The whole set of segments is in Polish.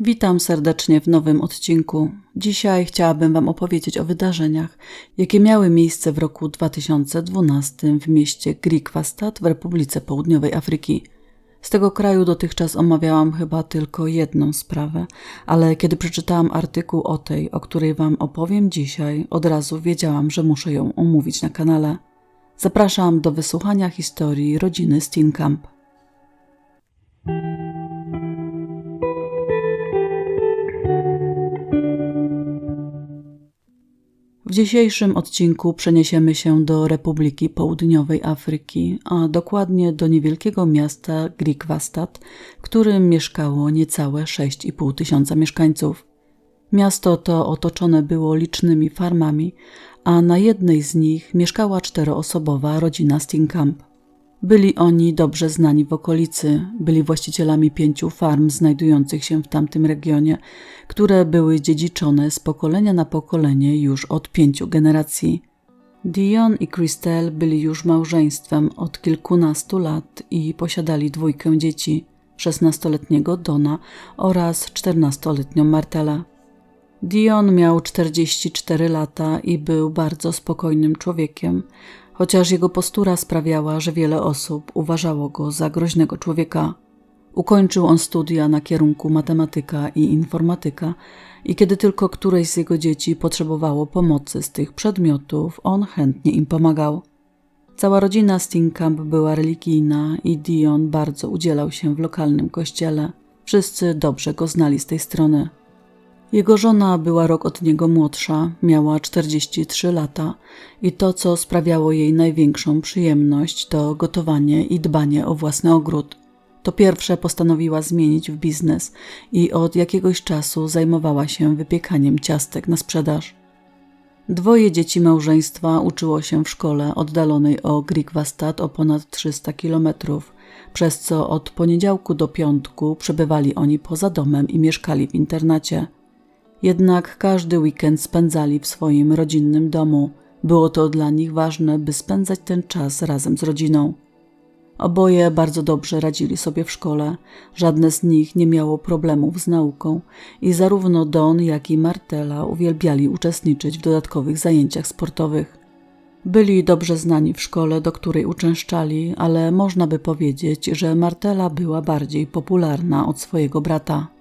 Witam serdecznie w nowym odcinku. Dzisiaj chciałabym Wam opowiedzieć o wydarzeniach, jakie miały miejsce w roku 2012 w mieście Griquastad w Republice Południowej Afryki. Z tego kraju dotychczas omawiałam chyba tylko jedną sprawę, ale kiedy przeczytałam artykuł o tej, o której Wam opowiem dzisiaj, od razu wiedziałam, że muszę ją omówić na kanale. Zapraszam do wysłuchania historii rodziny Steenkamp. W dzisiejszym odcinku przeniesiemy się do Republiki Południowej Afryki, a dokładnie do niewielkiego miasta Griquastad, w którym mieszkało niecałe 6,5 tysiąca mieszkańców. Miasto to otoczone było licznymi farmami, a na jednej z nich mieszkała czteroosobowa rodzina Steenkamp. Byli oni dobrze znani w okolicy, byli właścicielami pięciu farm znajdujących się w tamtym regionie, które były dziedziczone z pokolenia na pokolenie już od pięciu generacji. Dion i Christelle byli już małżeństwem od kilkunastu lat i posiadali dwójkę dzieci, 16-letniego Dona oraz 14-letnią Martela. Dion miał 44 lata i był bardzo spokojnym człowiekiem, chociaż jego postura sprawiała, że wiele osób uważało go za groźnego człowieka. Ukończył on studia na kierunku matematyka i informatyka i kiedy tylko któreś z jego dzieci potrzebowało pomocy z tych przedmiotów, on chętnie im pomagał. Cała rodzina Steenkamp była religijna i Dion bardzo udzielał się w lokalnym kościele. Wszyscy dobrze go znali z tej strony. Jego żona była rok od niego młodsza, miała 43 lata i to, co sprawiało jej największą przyjemność, to gotowanie i dbanie o własny ogród. To pierwsze postanowiła zmienić w biznes i od jakiegoś czasu zajmowała się wypiekaniem ciastek na sprzedaż. Dwoje dzieci małżeństwa uczyło się w szkole oddalonej o Griquastad o ponad 300 kilometrów, przez co od poniedziałku do piątku przebywali oni poza domem i mieszkali w internacie. Jednak każdy weekend spędzali w swoim rodzinnym domu. Było to dla nich ważne, by spędzać ten czas razem z rodziną. Oboje bardzo dobrze radzili sobie w szkole, żadne z nich nie miało problemów z nauką i zarówno Don, jak i Martela uwielbiali uczestniczyć w dodatkowych zajęciach sportowych. Byli dobrze znani w szkole, do której uczęszczali, ale można by powiedzieć, że Martela była bardziej popularna od swojego brata.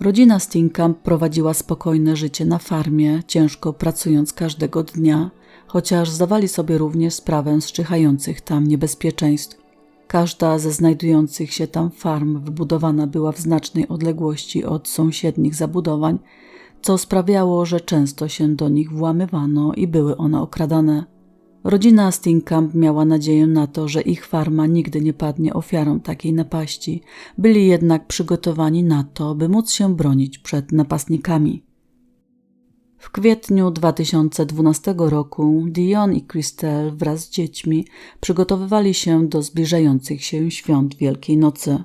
Rodzina Steenkamp prowadziła spokojne życie na farmie, ciężko pracując każdego dnia, chociaż zdawali sobie również sprawę z czyhających tam niebezpieczeństw. Każda ze znajdujących się tam farm wybudowana była w znacznej odległości od sąsiednich zabudowań, co sprawiało, że często się do nich włamywano i były one okradane. Rodzina Steenkamp miała nadzieję na to, że ich farma nigdy nie padnie ofiarą takiej napaści. Byli jednak przygotowani na to, by móc się bronić przed napastnikami. W kwietniu 2012 roku Dion i Christelle wraz z dziećmi przygotowywali się do zbliżających się świąt Wielkiej Nocy.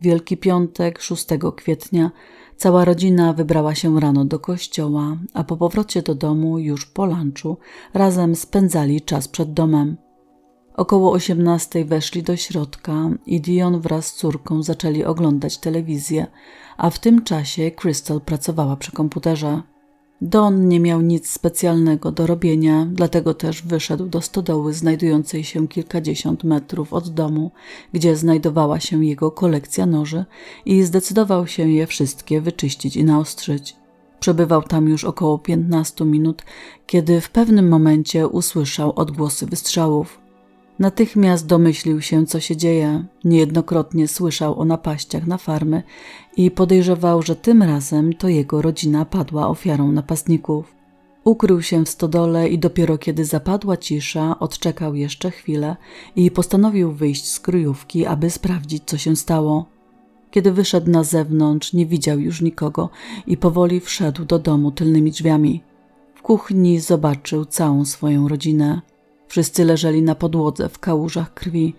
Wielki Piątek 6 kwietnia Cała rodzina wybrała się rano do kościoła, a po powrocie do domu już po lunchu razem spędzali czas przed domem. Około osiemnastej weszli do środka i Dion wraz z córką zaczęli oglądać telewizję, a w tym czasie Crystal pracowała przy komputerze. Don nie miał nic specjalnego do robienia, dlatego też wyszedł do stodoły znajdującej się kilkadziesiąt metrów od domu, gdzie znajdowała się jego kolekcja noży i zdecydował się je wszystkie wyczyścić i naostrzyć. Przebywał tam już około piętnastu minut, kiedy w pewnym momencie usłyszał odgłosy wystrzałów. Natychmiast domyślił się, co się dzieje. Niejednokrotnie słyszał o napaściach na farmy i podejrzewał, że tym razem to jego rodzina padła ofiarą napastników. Ukrył się w stodole i dopiero kiedy zapadła cisza, odczekał jeszcze chwilę i postanowił wyjść z kryjówki, aby sprawdzić, co się stało. Kiedy wyszedł na zewnątrz, nie widział już nikogo i powoli wszedł do domu tylnymi drzwiami. W kuchni zobaczył całą swoją rodzinę. Wszyscy leżeli na podłodze w kałużach krwi.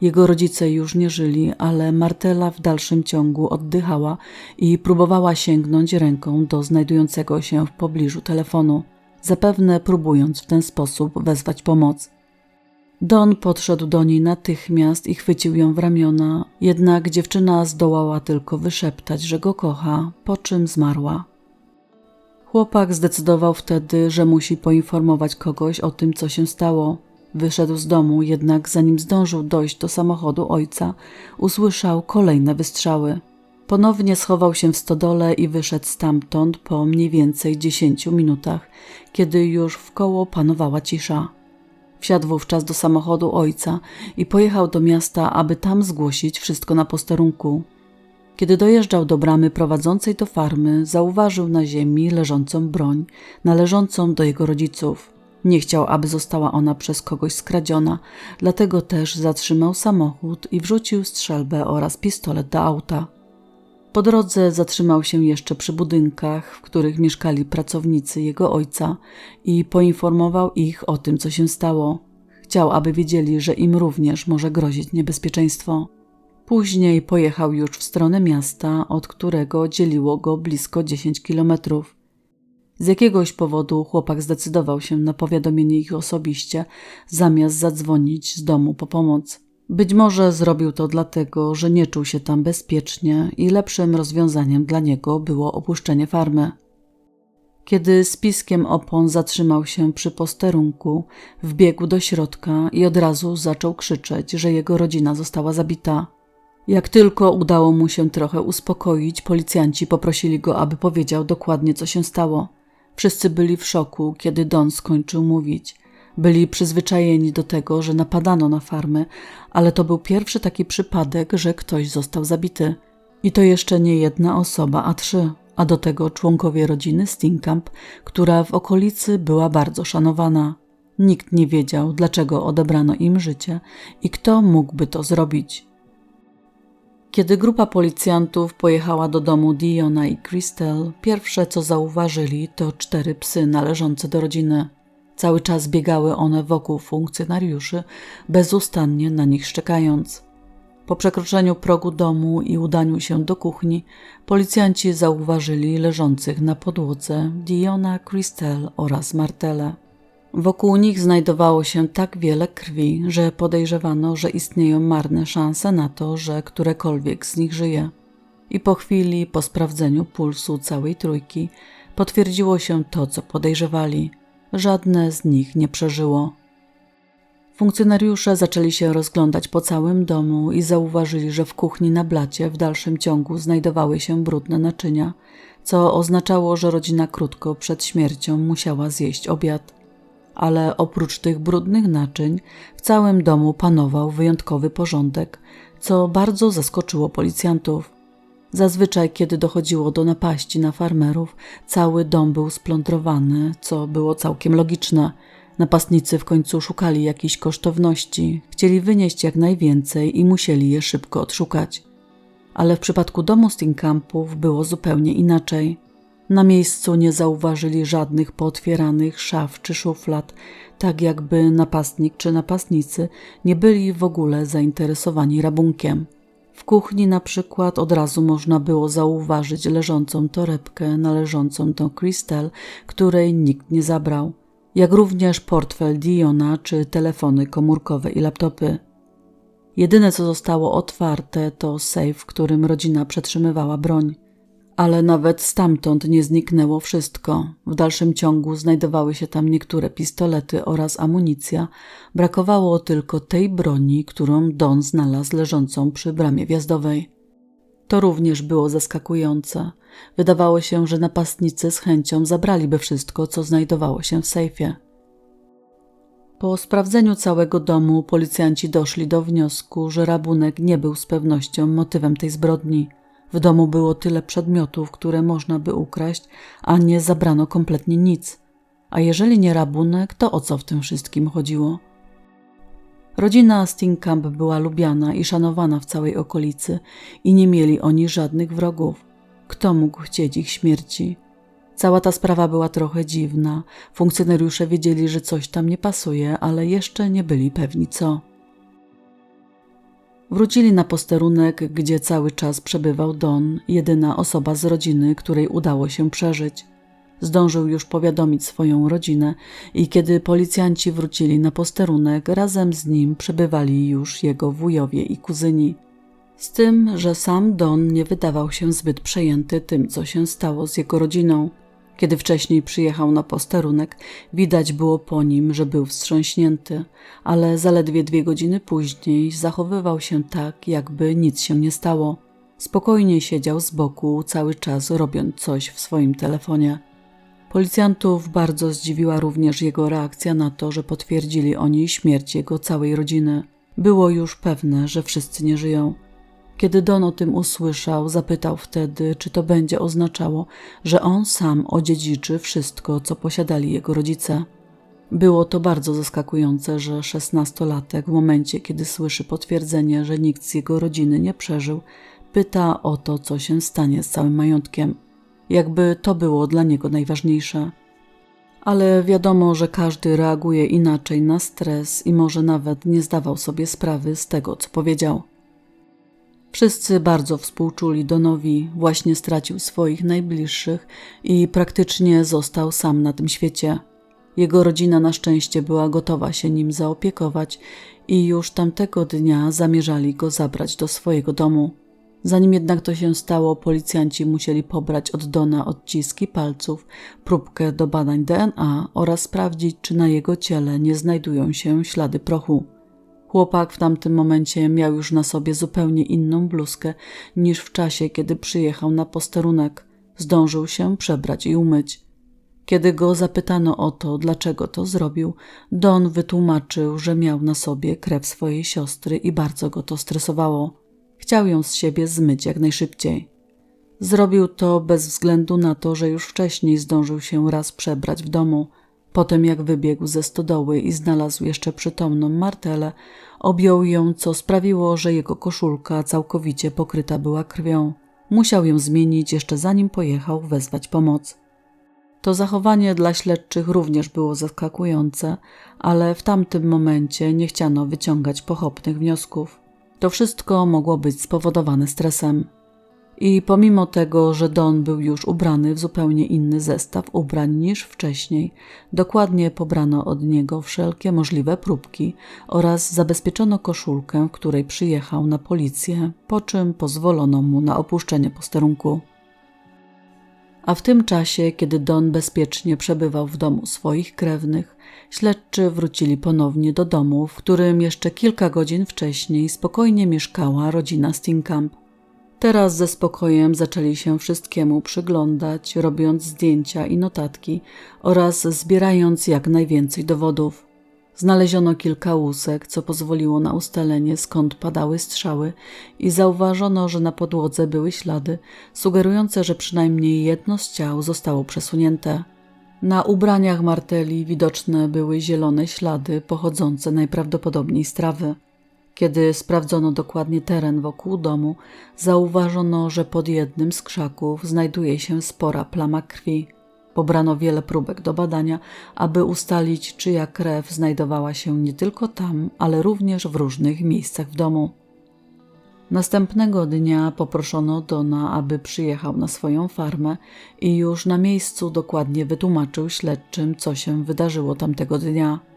Jego rodzice już nie żyli, ale Martela w dalszym ciągu oddychała i próbowała sięgnąć ręką do znajdującego się w pobliżu telefonu, zapewne próbując w ten sposób wezwać pomoc. Don podszedł do niej natychmiast i chwycił ją w ramiona, jednak dziewczyna zdołała tylko wyszeptać, że go kocha, po czym zmarła. Chłopak zdecydował wtedy, że musi poinformować kogoś o tym, co się stało. Wyszedł z domu, jednak zanim zdążył dojść do samochodu ojca, usłyszał kolejne wystrzały. Ponownie schował się w stodole i wyszedł stamtąd po mniej więcej dziesięciu minutach, kiedy już w koło panowała cisza. Wsiadł wówczas do samochodu ojca i pojechał do miasta, aby tam zgłosić wszystko na posterunku. Kiedy dojeżdżał do bramy prowadzącej do farmy, zauważył na ziemi leżącą broń, należącą do jego rodziców. Nie chciał, aby została ona przez kogoś skradziona, dlatego też zatrzymał samochód i wrzucił strzelbę oraz pistolet do auta. Po drodze zatrzymał się jeszcze przy budynkach, w których mieszkali pracownicy jego ojca i poinformował ich o tym, co się stało. Chciał, aby wiedzieli, że im również może grozić niebezpieczeństwo. Później pojechał już w stronę miasta, od którego dzieliło go blisko 10 kilometrów. Z jakiegoś powodu chłopak zdecydował się na powiadomienie ich osobiście, zamiast zadzwonić z domu po pomoc. Być może zrobił to dlatego, że nie czuł się tam bezpiecznie i lepszym rozwiązaniem dla niego było opuszczenie farmy. Kiedy z piskiem opon zatrzymał się przy posterunku, wbiegł do środka i od razu zaczął krzyczeć, że jego rodzina została zabita. Jak tylko udało mu się trochę uspokoić, policjanci poprosili go, aby powiedział dokładnie, co się stało. Wszyscy byli w szoku, kiedy Don skończył mówić. Byli przyzwyczajeni do tego, że napadano na farmy, ale to był pierwszy taki przypadek, że ktoś został zabity. I to jeszcze nie jedna osoba, a trzy, a do tego członkowie rodziny Stinkamp, która w okolicy była bardzo szanowana. Nikt nie wiedział, dlaczego odebrano im życie i kto mógłby to zrobić. Kiedy grupa policjantów pojechała do domu Diona i Crystal, pierwsze co zauważyli to cztery psy należące do rodziny. Cały czas biegały one wokół funkcjonariuszy, bezustannie na nich szczekając. Po przekroczeniu progu domu i udaniu się do kuchni, policjanci zauważyli leżących na podłodze Diona, Crystal oraz Martele. Wokół nich znajdowało się tak wiele krwi, że podejrzewano, że istnieją marne szanse na to, że którekolwiek z nich żyje. I po chwili, po sprawdzeniu pulsu całej trójki, potwierdziło się to, co podejrzewali. Żadne z nich nie przeżyło. Funkcjonariusze zaczęli się rozglądać po całym domu i zauważyli, że w kuchni na blacie w dalszym ciągu znajdowały się brudne naczynia, co oznaczało, że rodzina krótko przed śmiercią musiała zjeść obiad ale oprócz tych brudnych naczyń w całym domu panował wyjątkowy porządek, co bardzo zaskoczyło policjantów. Zazwyczaj, kiedy dochodziło do napaści na farmerów, cały dom był splądrowany, co było całkiem logiczne. Napastnicy w końcu szukali jakichś kosztowności, chcieli wynieść jak najwięcej i musieli je szybko odszukać. Ale w przypadku domu Stinkampów było zupełnie inaczej. Na miejscu nie zauważyli żadnych pootwieranych szaf czy szuflad, tak jakby napastnik czy napastnicy nie byli w ogóle zainteresowani rabunkiem. W kuchni na przykład od razu można było zauważyć leżącą torebkę należącą do Crystal, której nikt nie zabrał, jak również portfel Diona czy telefony komórkowe i laptopy. Jedyne co zostało otwarte to safe, w którym rodzina przetrzymywała broń ale nawet stamtąd nie zniknęło wszystko. W dalszym ciągu znajdowały się tam niektóre pistolety oraz amunicja. Brakowało tylko tej broni, którą Don znalazł leżącą przy bramie wjazdowej. To również było zaskakujące. Wydawało się, że napastnicy z chęcią zabraliby wszystko, co znajdowało się w sejfie. Po sprawdzeniu całego domu policjanci doszli do wniosku, że rabunek nie był z pewnością motywem tej zbrodni – w domu było tyle przedmiotów, które można by ukraść, a nie zabrano kompletnie nic. A jeżeli nie rabunek, to o co w tym wszystkim chodziło? Rodzina Stingkamp była lubiana i szanowana w całej okolicy i nie mieli oni żadnych wrogów. Kto mógł chcieć ich śmierci? Cała ta sprawa była trochę dziwna. Funkcjonariusze wiedzieli, że coś tam nie pasuje, ale jeszcze nie byli pewni co. Wrócili na posterunek, gdzie cały czas przebywał Don, jedyna osoba z rodziny, której udało się przeżyć. Zdążył już powiadomić swoją rodzinę i kiedy policjanci wrócili na posterunek, razem z nim przebywali już jego wujowie i kuzyni. Z tym, że sam Don nie wydawał się zbyt przejęty tym, co się stało z jego rodziną. Kiedy wcześniej przyjechał na posterunek, widać było po nim, że był wstrząśnięty, ale zaledwie dwie godziny później zachowywał się tak, jakby nic się nie stało. Spokojnie siedział z boku, cały czas robiąc coś w swoim telefonie. Policjantów bardzo zdziwiła również jego reakcja na to, że potwierdzili oni śmierć jego całej rodziny. Było już pewne, że wszyscy nie żyją. Kiedy Don o tym usłyszał, zapytał wtedy, czy to będzie oznaczało, że on sam odziedziczy wszystko, co posiadali jego rodzice. Było to bardzo zaskakujące, że szesnastolatek w momencie, kiedy słyszy potwierdzenie, że nikt z jego rodziny nie przeżył, pyta o to, co się stanie z całym majątkiem. Jakby to było dla niego najważniejsze. Ale wiadomo, że każdy reaguje inaczej na stres i może nawet nie zdawał sobie sprawy z tego, co powiedział. Wszyscy bardzo współczuli Donowi, właśnie stracił swoich najbliższych i praktycznie został sam na tym świecie. Jego rodzina na szczęście była gotowa się nim zaopiekować i już tamtego dnia zamierzali go zabrać do swojego domu. Zanim jednak to się stało, policjanci musieli pobrać od Dona odciski palców, próbkę do badań DNA oraz sprawdzić, czy na jego ciele nie znajdują się ślady prochu. Chłopak w tamtym momencie miał już na sobie zupełnie inną bluzkę niż w czasie, kiedy przyjechał na posterunek. Zdążył się przebrać i umyć. Kiedy go zapytano o to, dlaczego to zrobił, Don wytłumaczył, że miał na sobie krew swojej siostry i bardzo go to stresowało. Chciał ją z siebie zmyć jak najszybciej. Zrobił to bez względu na to, że już wcześniej zdążył się raz przebrać w domu. Potem, jak wybiegł ze stodoły i znalazł jeszcze przytomną Martelę, objął ją, co sprawiło, że jego koszulka całkowicie pokryta była krwią. Musiał ją zmienić jeszcze zanim pojechał wezwać pomoc. To zachowanie dla śledczych również było zaskakujące, ale w tamtym momencie nie chciano wyciągać pochopnych wniosków. To wszystko mogło być spowodowane stresem. I pomimo tego, że Don był już ubrany w zupełnie inny zestaw ubrań niż wcześniej, dokładnie pobrano od niego wszelkie możliwe próbki oraz zabezpieczono koszulkę, w której przyjechał na policję, po czym pozwolono mu na opuszczenie posterunku. A w tym czasie, kiedy Don bezpiecznie przebywał w domu swoich krewnych, śledczy wrócili ponownie do domu, w którym jeszcze kilka godzin wcześniej spokojnie mieszkała rodzina Stinkamp. Teraz ze spokojem zaczęli się wszystkiemu przyglądać, robiąc zdjęcia i notatki oraz zbierając jak najwięcej dowodów. Znaleziono kilka łusek, co pozwoliło na ustalenie skąd padały strzały i zauważono, że na podłodze były ślady, sugerujące, że przynajmniej jedno z ciał zostało przesunięte. Na ubraniach Marteli widoczne były zielone ślady pochodzące najprawdopodobniej z trawy. Kiedy sprawdzono dokładnie teren wokół domu, zauważono, że pod jednym z krzaków znajduje się spora plama krwi. Pobrano wiele próbek do badania, aby ustalić, czyja krew znajdowała się nie tylko tam, ale również w różnych miejscach w domu. Następnego dnia poproszono Dona, aby przyjechał na swoją farmę i już na miejscu dokładnie wytłumaczył śledczym, co się wydarzyło tamtego dnia.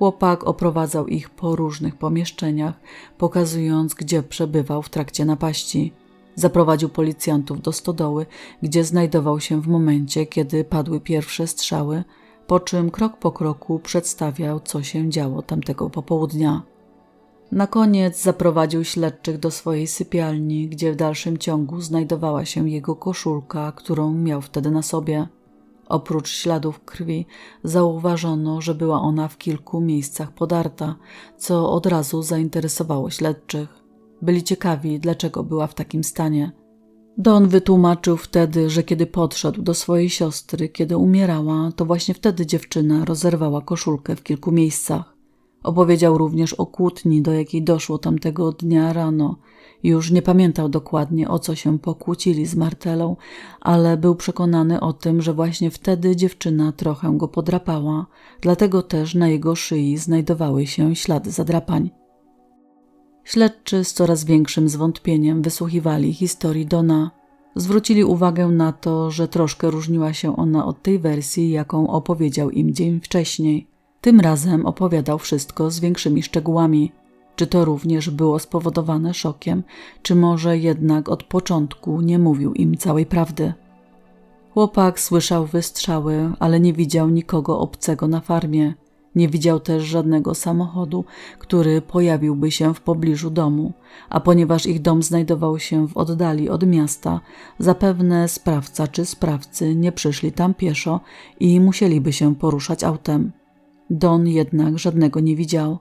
Chłopak oprowadzał ich po różnych pomieszczeniach, pokazując, gdzie przebywał w trakcie napaści. Zaprowadził policjantów do stodoły, gdzie znajdował się w momencie, kiedy padły pierwsze strzały, po czym krok po kroku przedstawiał, co się działo tamtego popołudnia. Na koniec zaprowadził śledczych do swojej sypialni, gdzie w dalszym ciągu znajdowała się jego koszulka, którą miał wtedy na sobie. Oprócz śladów krwi zauważono, że była ona w kilku miejscach podarta, co od razu zainteresowało śledczych. Byli ciekawi, dlaczego była w takim stanie. Don wytłumaczył wtedy, że kiedy podszedł do swojej siostry, kiedy umierała, to właśnie wtedy dziewczyna rozerwała koszulkę w kilku miejscach. Opowiedział również o kłótni, do jakiej doszło tamtego dnia rano. Już nie pamiętał dokładnie, o co się pokłócili z Martelą, ale był przekonany o tym, że właśnie wtedy dziewczyna trochę go podrapała, dlatego też na jego szyi znajdowały się ślady zadrapań. Śledczy z coraz większym zwątpieniem wysłuchiwali historii Dona. Zwrócili uwagę na to, że troszkę różniła się ona od tej wersji, jaką opowiedział im dzień wcześniej. Tym razem opowiadał wszystko z większymi szczegółami. Czy to również było spowodowane szokiem, czy może jednak od początku nie mówił im całej prawdy? Chłopak słyszał wystrzały, ale nie widział nikogo obcego na farmie. Nie widział też żadnego samochodu, który pojawiłby się w pobliżu domu, a ponieważ ich dom znajdował się w oddali od miasta, zapewne sprawca czy sprawcy nie przyszli tam pieszo i musieliby się poruszać autem. Don jednak żadnego nie widział.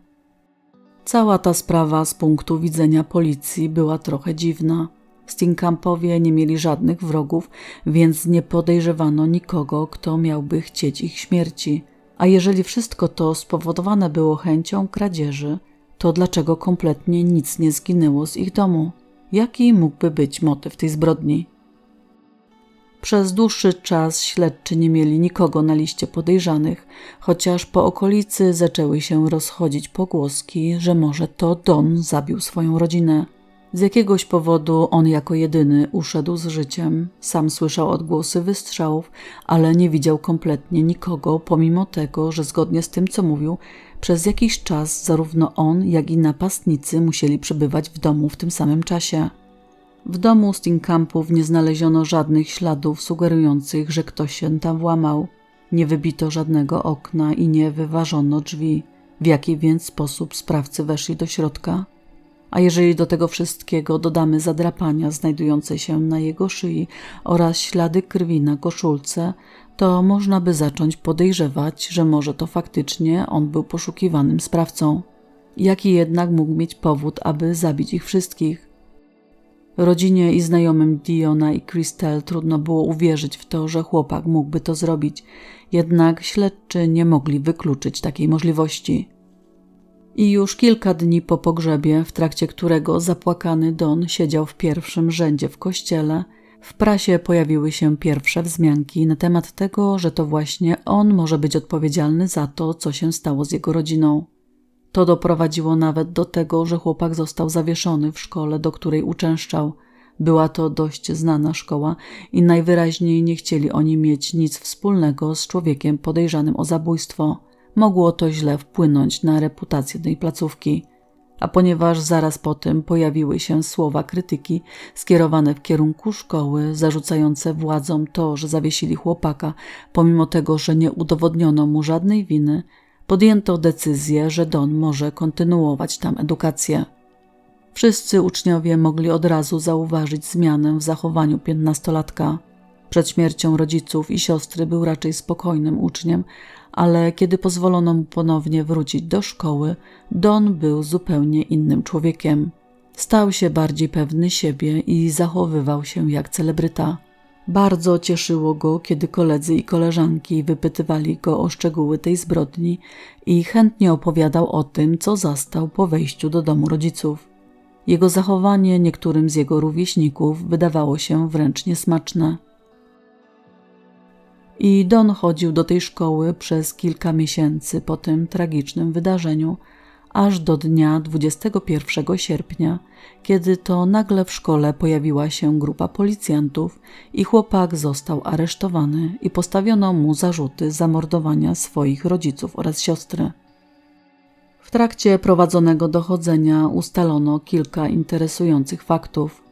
Cała ta sprawa z punktu widzenia policji była trochę dziwna. Stinkampowie nie mieli żadnych wrogów, więc nie podejrzewano nikogo, kto miałby chcieć ich śmierci. A jeżeli wszystko to spowodowane było chęcią kradzieży, to dlaczego kompletnie nic nie zginęło z ich domu? Jaki mógłby być motyw tej zbrodni? Przez dłuższy czas śledczy nie mieli nikogo na liście podejrzanych, chociaż po okolicy zaczęły się rozchodzić pogłoski, że może to Don zabił swoją rodzinę. Z jakiegoś powodu on jako jedyny uszedł z życiem. Sam słyszał odgłosy wystrzałów, ale nie widział kompletnie nikogo, pomimo tego, że zgodnie z tym, co mówił, przez jakiś czas zarówno on, jak i napastnicy musieli przebywać w domu w tym samym czasie. W domu Stinkampów nie znaleziono żadnych śladów sugerujących, że ktoś się tam włamał. Nie wybito żadnego okna i nie wyważono drzwi. W jaki więc sposób sprawcy weszli do środka? A jeżeli do tego wszystkiego dodamy zadrapania znajdujące się na jego szyi oraz ślady krwi na koszulce, to można by zacząć podejrzewać, że może to faktycznie on był poszukiwanym sprawcą. Jaki jednak mógł mieć powód, aby zabić ich wszystkich? Rodzinie i znajomym Diona i Christel trudno było uwierzyć w to, że chłopak mógłby to zrobić, jednak śledczy nie mogli wykluczyć takiej możliwości. I już kilka dni po pogrzebie, w trakcie którego zapłakany Don siedział w pierwszym rzędzie w kościele, w prasie pojawiły się pierwsze wzmianki na temat tego, że to właśnie on może być odpowiedzialny za to, co się stało z jego rodziną. To doprowadziło nawet do tego, że chłopak został zawieszony w szkole, do której uczęszczał. Była to dość znana szkoła i najwyraźniej nie chcieli oni mieć nic wspólnego z człowiekiem podejrzanym o zabójstwo mogło to źle wpłynąć na reputację tej placówki. A ponieważ zaraz po tym pojawiły się słowa krytyki skierowane w kierunku szkoły, zarzucające władzom to, że zawiesili chłopaka, pomimo tego, że nie udowodniono mu żadnej winy, podjęto decyzję, że Don może kontynuować tam edukację. Wszyscy uczniowie mogli od razu zauważyć zmianę w zachowaniu piętnastolatka. Przed śmiercią rodziców i siostry był raczej spokojnym uczniem, ale kiedy pozwolono mu ponownie wrócić do szkoły, Don był zupełnie innym człowiekiem. Stał się bardziej pewny siebie i zachowywał się jak celebryta. Bardzo cieszyło go, kiedy koledzy i koleżanki wypytywali go o szczegóły tej zbrodni i chętnie opowiadał o tym, co zastał po wejściu do domu rodziców. Jego zachowanie niektórym z jego rówieśników wydawało się wręcz niesmaczne. I Don chodził do tej szkoły przez kilka miesięcy po tym tragicznym wydarzeniu, aż do dnia 21 sierpnia, kiedy to nagle w szkole pojawiła się grupa policjantów i chłopak został aresztowany i postawiono mu zarzuty zamordowania swoich rodziców oraz siostry. W trakcie prowadzonego dochodzenia ustalono kilka interesujących faktów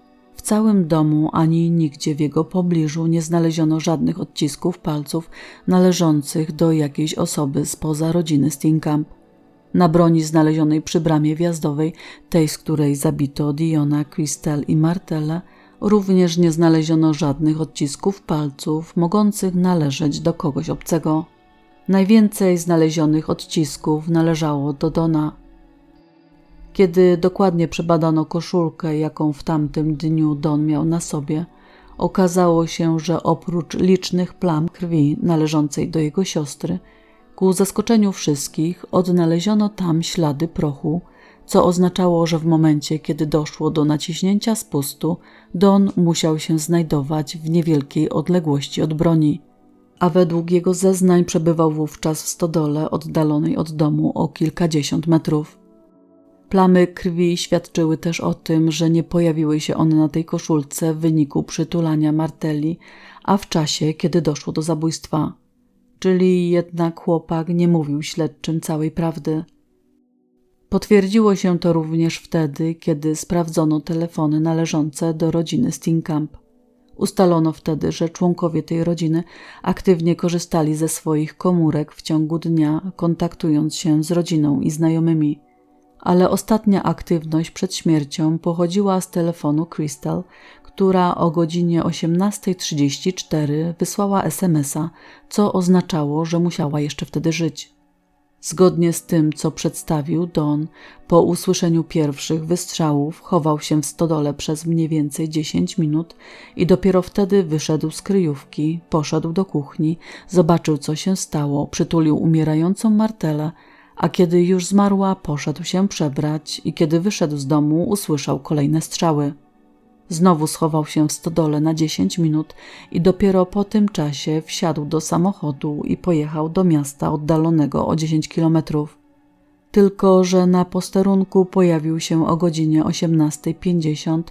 całym domu ani nigdzie w jego pobliżu nie znaleziono żadnych odcisków palców należących do jakiejś osoby spoza rodziny Stinkamp. Na broni znalezionej przy bramie wjazdowej, tej z której zabito Diona, Christel i Martele, również nie znaleziono żadnych odcisków palców mogących należeć do kogoś obcego. Najwięcej znalezionych odcisków należało do Dona. Kiedy dokładnie przebadano koszulkę, jaką w tamtym dniu Don miał na sobie, okazało się, że oprócz licznych plam krwi należącej do jego siostry, ku zaskoczeniu wszystkich odnaleziono tam ślady prochu, co oznaczało, że w momencie, kiedy doszło do naciśnięcia spustu, Don musiał się znajdować w niewielkiej odległości od broni, a według jego zeznań przebywał wówczas w stodole oddalonej od domu o kilkadziesiąt metrów. Plamy krwi świadczyły też o tym, że nie pojawiły się one na tej koszulce w wyniku przytulania Martelli, a w czasie, kiedy doszło do zabójstwa. Czyli jednak chłopak nie mówił śledczym całej prawdy. Potwierdziło się to również wtedy, kiedy sprawdzono telefony należące do rodziny Stinkamp. Ustalono wtedy, że członkowie tej rodziny aktywnie korzystali ze swoich komórek w ciągu dnia, kontaktując się z rodziną i znajomymi. Ale ostatnia aktywność przed śmiercią pochodziła z telefonu Crystal, która o godzinie 18.34 wysłała SMS-a, co oznaczało, że musiała jeszcze wtedy żyć. Zgodnie z tym, co przedstawił Don, po usłyszeniu pierwszych wystrzałów chował się w stodole przez mniej więcej 10 minut i dopiero wtedy wyszedł z kryjówki, poszedł do kuchni, zobaczył co się stało, przytulił umierającą Martelę, a kiedy już zmarła, poszedł się przebrać i kiedy wyszedł z domu, usłyszał kolejne strzały. Znowu schował się w stodole na 10 minut i dopiero po tym czasie wsiadł do samochodu i pojechał do miasta oddalonego o 10 kilometrów. Tylko, że na posterunku pojawił się o godzinie 18.50,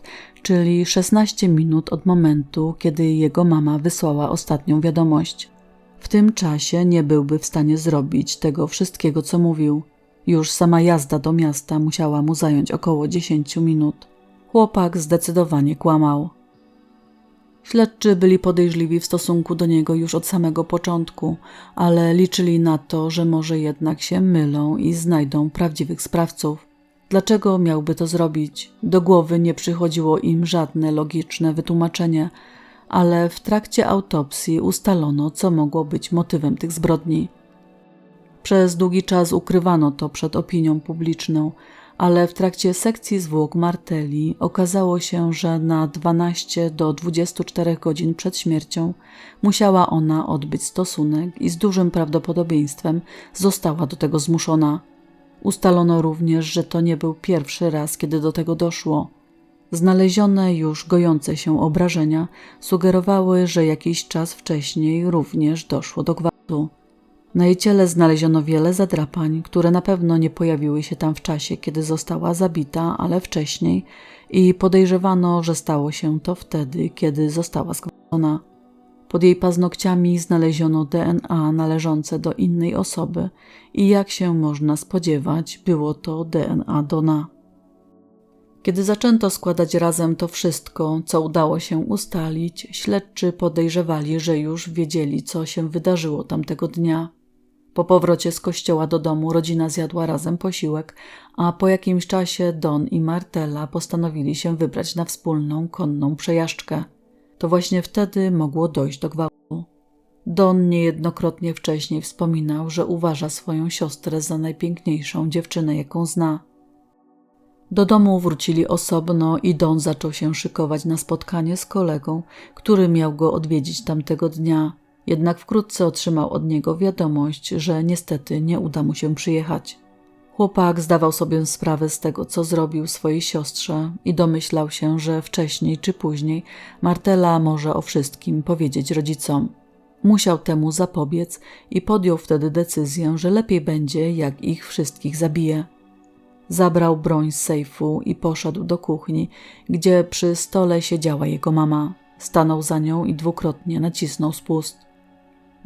czyli 16 minut od momentu, kiedy jego mama wysłała ostatnią wiadomość. W tym czasie nie byłby w stanie zrobić tego wszystkiego, co mówił. Już sama jazda do miasta musiała mu zająć około 10 minut. Chłopak zdecydowanie kłamał. Śledczy byli podejrzliwi w stosunku do niego już od samego początku, ale liczyli na to, że może jednak się mylą i znajdą prawdziwych sprawców. Dlaczego miałby to zrobić? Do głowy nie przychodziło im żadne logiczne wytłumaczenie, ale w trakcie autopsji ustalono, co mogło być motywem tych zbrodni. Przez długi czas ukrywano to przed opinią publiczną, ale w trakcie sekcji zwłok Martelli okazało się, że na 12 do 24 godzin przed śmiercią musiała ona odbyć stosunek i z dużym prawdopodobieństwem została do tego zmuszona. Ustalono również, że to nie był pierwszy raz, kiedy do tego doszło. Znalezione już gojące się obrażenia sugerowały, że jakiś czas wcześniej również doszło do gwałtu. Na jej ciele znaleziono wiele zadrapań, które na pewno nie pojawiły się tam w czasie, kiedy została zabita, ale wcześniej i podejrzewano, że stało się to wtedy, kiedy została zgwałcona. Pod jej paznokciami znaleziono DNA należące do innej osoby i jak się można spodziewać, było to DNA Dona. Kiedy zaczęto składać razem to wszystko, co udało się ustalić, śledczy podejrzewali, że już wiedzieli, co się wydarzyło tamtego dnia. Po powrocie z kościoła do domu rodzina zjadła razem posiłek, a po jakimś czasie Don i Martella postanowili się wybrać na wspólną konną przejażdżkę. To właśnie wtedy mogło dojść do gwałtu. Don niejednokrotnie wcześniej wspominał, że uważa swoją siostrę za najpiękniejszą dziewczynę, jaką zna. Do domu wrócili osobno i Don zaczął się szykować na spotkanie z kolegą, który miał go odwiedzić tamtego dnia. Jednak wkrótce otrzymał od niego wiadomość, że niestety nie uda mu się przyjechać. Chłopak zdawał sobie sprawę z tego, co zrobił swojej siostrze i domyślał się, że wcześniej czy później Martela może o wszystkim powiedzieć rodzicom. Musiał temu zapobiec i podjął wtedy decyzję, że lepiej będzie, jak ich wszystkich zabije. Zabrał broń z sejfu i poszedł do kuchni, gdzie przy stole siedziała jego mama. Stanął za nią i dwukrotnie nacisnął spust.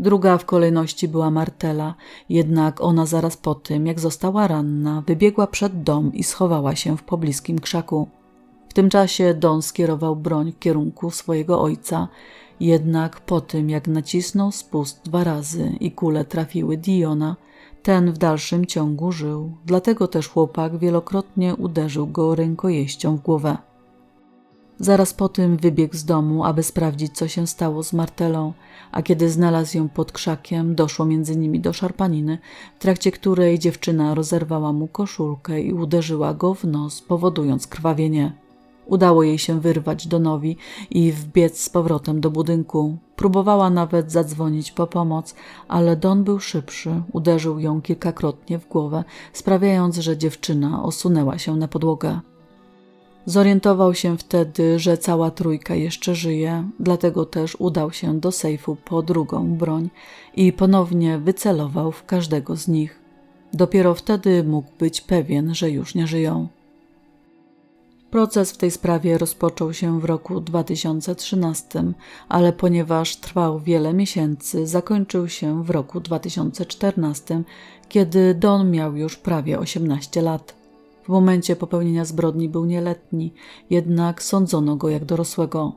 Druga w kolejności była Martela, jednak ona zaraz po tym, jak została ranna, wybiegła przed dom i schowała się w pobliskim krzaku. W tym czasie Don skierował broń w kierunku swojego ojca, jednak po tym, jak nacisnął spust dwa razy i kule trafiły Diona, ten w dalszym ciągu żył, dlatego też chłopak wielokrotnie uderzył go rękojeścią w głowę. Zaraz po tym wybiegł z domu, aby sprawdzić, co się stało z Martelą, a kiedy znalazł ją pod krzakiem, doszło między nimi do szarpaniny, w trakcie której dziewczyna rozerwała mu koszulkę i uderzyła go w nos, powodując krwawienie. Udało jej się wyrwać Donowi i wbiec z powrotem do budynku. Próbowała nawet zadzwonić po pomoc, ale Don był szybszy, uderzył ją kilkakrotnie w głowę, sprawiając, że dziewczyna osunęła się na podłogę. Zorientował się wtedy, że cała trójka jeszcze żyje, dlatego też udał się do sejfu po drugą broń i ponownie wycelował w każdego z nich. Dopiero wtedy mógł być pewien, że już nie żyją. Proces w tej sprawie rozpoczął się w roku 2013, ale ponieważ trwał wiele miesięcy, zakończył się w roku 2014, kiedy Don miał już prawie 18 lat. W momencie popełnienia zbrodni był nieletni, jednak sądzono go jak dorosłego.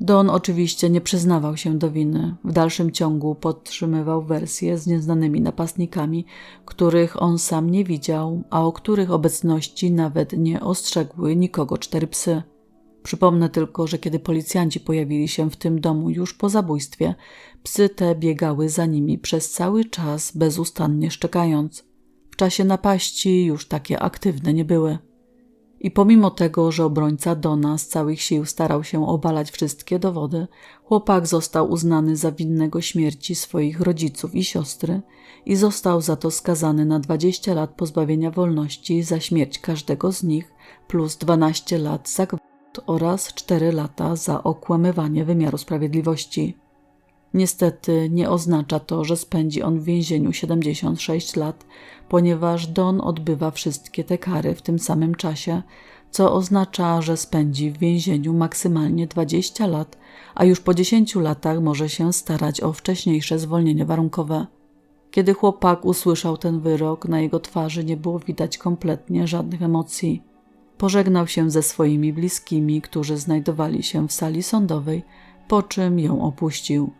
Don oczywiście nie przyznawał się do winy. W dalszym ciągu podtrzymywał wersję z nieznanymi napastnikami, których on sam nie widział, a o których obecności nawet nie ostrzegły nikogo cztery psy. Przypomnę tylko, że kiedy policjanci pojawili się w tym domu już po zabójstwie, psy te biegały za nimi przez cały czas, bezustannie szczekając. Czasie napaści już takie aktywne nie były. I pomimo tego, że obrońca Dona z całych sił starał się obalać wszystkie dowody, chłopak został uznany za winnego śmierci swoich rodziców i siostry i został za to skazany na 20 lat pozbawienia wolności za śmierć każdego z nich plus 12 lat za gwałt oraz 4 lata za okłamywanie wymiaru sprawiedliwości. Niestety nie oznacza to, że spędzi on w więzieniu 76 lat, ponieważ Don odbywa wszystkie te kary w tym samym czasie, co oznacza, że spędzi w więzieniu maksymalnie 20 lat, a już po 10 latach może się starać o wcześniejsze zwolnienie warunkowe. Kiedy chłopak usłyszał ten wyrok, na jego twarzy nie było widać kompletnie żadnych emocji. Pożegnał się ze swoimi bliskimi, którzy znajdowali się w sali sądowej, po czym ją opuścił.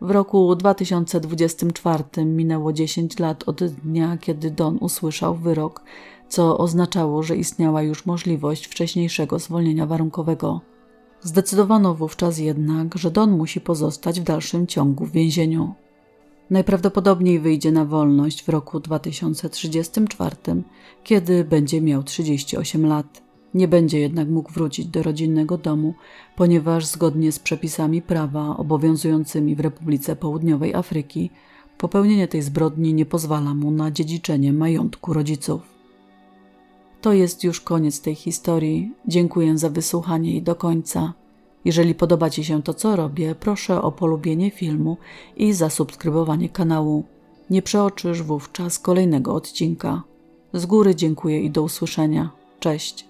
W roku 2024 minęło 10 lat od dnia, kiedy Don usłyszał wyrok, co oznaczało, że istniała już możliwość wcześniejszego zwolnienia warunkowego. Zdecydowano wówczas jednak, że Don musi pozostać w dalszym ciągu w więzieniu. Najprawdopodobniej wyjdzie na wolność w roku 2034, kiedy będzie miał 38 lat. Nie będzie jednak mógł wrócić do rodzinnego domu, ponieważ zgodnie z przepisami prawa obowiązującymi w Republice Południowej Afryki, popełnienie tej zbrodni nie pozwala mu na dziedziczenie majątku rodziców. To jest już koniec tej historii. Dziękuję za wysłuchanie jej do końca. Jeżeli podoba Ci się to, co robię, proszę o polubienie filmu i zasubskrybowanie kanału. Nie przeoczysz wówczas kolejnego odcinka. Z góry dziękuję i do usłyszenia. Cześć.